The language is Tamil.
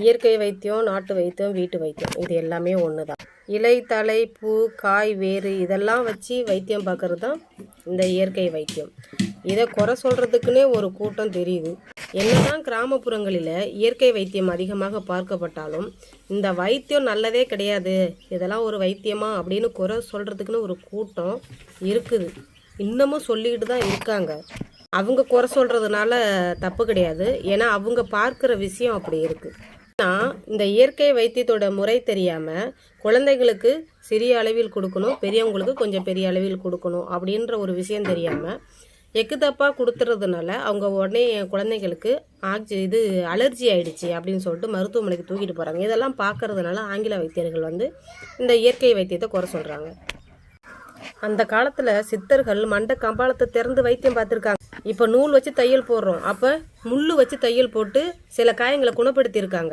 இயற்கை வைத்தியம் நாட்டு வைத்தியம் வீட்டு வைத்தியம். இது எல்லாமே ஒன்று தான் இலை தலை பூ காய் வேறு இதெல்லாம் வச்சு வைத்தியம் பார்க்கறது தான் இந்த இயற்கை வைத்தியம். இதை குறை சொல்கிறதுக்குன்னே ஒரு கூட்டம் தெரியுது. என்னதான் கிராமப்புறங்களில் இயற்கை வைத்தியம் அதிகமாக பார்க்கப்பட்டாலும் இந்த வைத்தியம் நல்லதே கிடையாது இதெல்லாம் ஒரு வைத்தியமா அப்படின்னு குறை சொல்கிறதுக்குன்னு ஒரு கூட்டம் இருக்குது. இன்னமும் சொல்லிக்கிட்டு தான் இருக்காங்க. அவங்க குறை சொல்கிறதுனால தப்பு கிடையாது. ஏன்னா அவங்க பார்க்குற விஷயம் அப்படி இருக்குது இந்த இயற்கை வைத்தியத்தோட முறை தெரியாமல் குழந்தைகளுக்கு சிறிய அளவில் கொடுக்கணும் பெரியவங்களுக்கு கொஞ்சம் பெரிய அளவில் கொடுக்கணும் அப்படின்ற ஒரு விஷயம் தெரியாமல் எக்கு தப்பாக கொடுத்துறதுனால அவங்க உடனே என் குழந்தைங்களுக்கு ஆக்சி இது அலர்ஜி ஆயிடுச்சு அப்படின்னு சொல்லிட்டு மருத்துவமனைக்கு தூக்கிட்டு போகிறாங்க இதெல்லாம் பார்க்கறதுனால ஆங்கில வைத்தியர்கள் வந்து இந்த இயற்கை வைத்தியத்தை குறை சொல்கிறாங்க அந்த காலத்தில் சித்தர்கள் மண்டை கம்பாளத்தை திறந்து வைத்தியம் பார்த்துருக்காங்க. இப்போ நூல் வச்சு தையல் போடுறோம். அப்போ முள் வச்சு தையல் போட்டு சில காயங்களை குணப்படுத்தியிருக்காங்க.